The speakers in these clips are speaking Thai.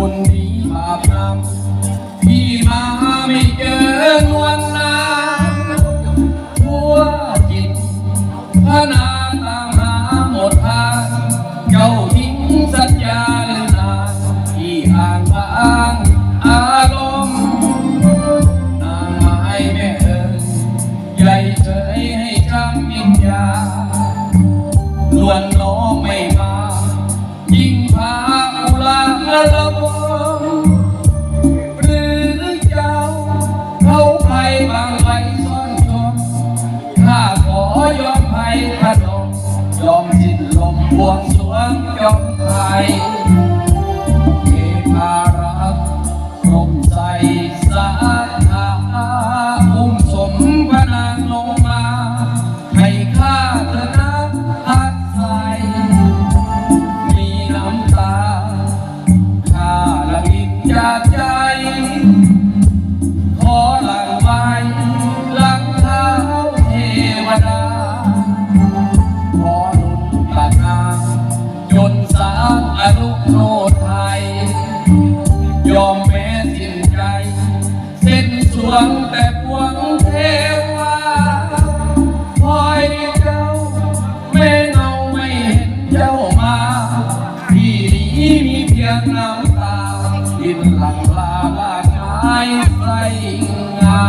คนมีบาปนำพี่มาไม่เจอนวลนานทั่วจิตพระนาตามหาหมดทางเจ้าทิ้งสัญญาเลนางที่ห่างบางอารมณ์นางไม้แม่เอิญใหญ่เฉยให้จำยิ่งยาล้วนล้อ งจงไทยเทารักสมใจสาธาอุ้มสมพระนางลงมา ให้ข้าเธอนะอาศัยมีน้ำตา ข้าละอิจฉา วงแต่หวงเทวาคอยเจ้าแม่เงาไม่เห็นเจ้ามาที่นี้มีเพียงน้ำตาดินหลังลาลากไม้ใส่งา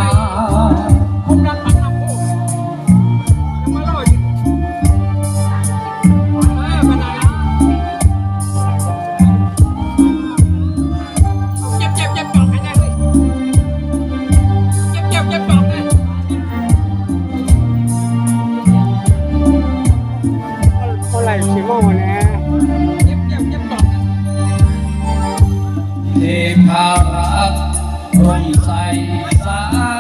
สิโมงเนี่ยเจ็บเจ็บเจ็บปอกนะเทพารักร่มใส่สา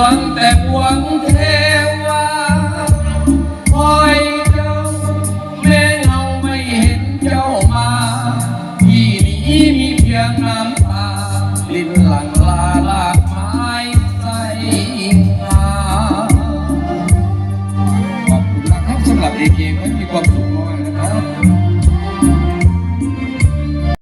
วงแต่ปวงเทวาคอยเจ้าแม่เงาไม่เห็นเจ้ามาที่นี้มีเพียงน้ำตาลิ้นหลังลาลากไม้ใส่งาขอบคุณนะครับสำหรับเอเกมให้มีความสุขมากนะครับ